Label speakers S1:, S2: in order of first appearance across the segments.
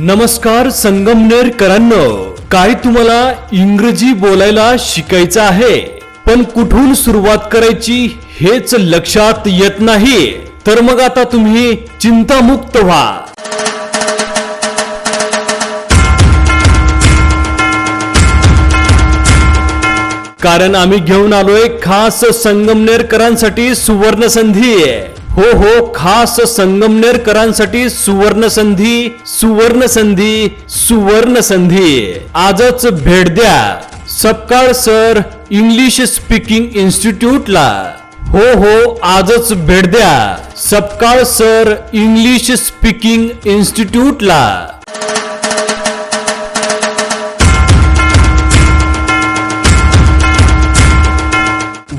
S1: नमस्कार संगमनेरकरांनो. काय तुम्हाला इंग्रजी बोलायला शिकायचं आहे पण कुठून सुरुवात करायची हेच लक्षात येत नाही. तर मग आता तुम्ही चिंतामुक्त व्हा. कारण आम्ही घेऊन आलोय खास संगमनेरकरांसाठी सुवर्ण संधी हो हो खास संगमनेरकरांसाठी सुवर्ण संधी सुवर्ण संधी सुवर्ण संधी आजच भेट द्या. सपकाळ सर इंग्लिश स्पीकिंग इन्स्टिट्यूटला. हो हो आजच भेट द्या. सपकाळ सर इंग्लिश स्पीकिंग इन्स्टिट्यूटला.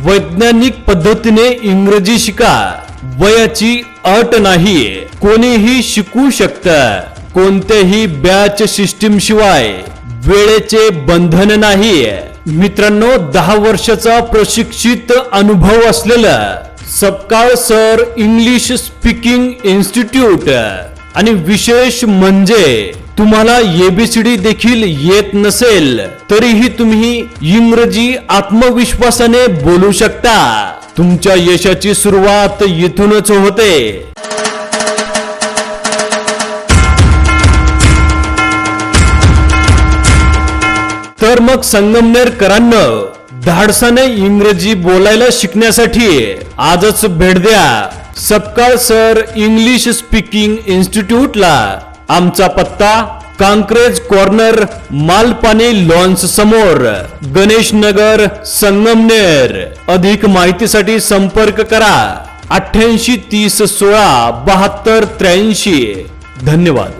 S1: वैज्ञानिक पद्धतीने इंग्रजी शिका. वयाची अट नाही कोणीही शिकू शकत. कोणत्याही बॅच सिस्टीम शिवाय वेळेचे बंधन नाही मित्रांनो दहा वर्षाचा प्रशिक्षित अनुभव असलेलं Sapkal sir English speaking institute आणि विशेष म्हणजे तुम्हाला एबीसीडी देखील येत नसेल तरीही तुम्ही इंग्रजी आत्मविश्वासाने बोलू शकता. तुमच्या यशाची सुरुवात इथूनच होते. तर मग संगमनेरकरांना धाडसाने इंग्रजी बोलायला शिकण्यासाठी आजच भेट द्या. सपकाळ सर इंग्लिश स्पीकिंग इन्स्टिट्यूटला आमचा पत्ता कांक्रेज कॉर्नर मालपाणी लॉन्स समोर गणेश नगर संगमनेर. अधिक माहितीसाठी संपर्क करा. अठ्ठ्याऐंशी तीस सोळा बहात्तर त्र्याऐंशी. धन्यवाद.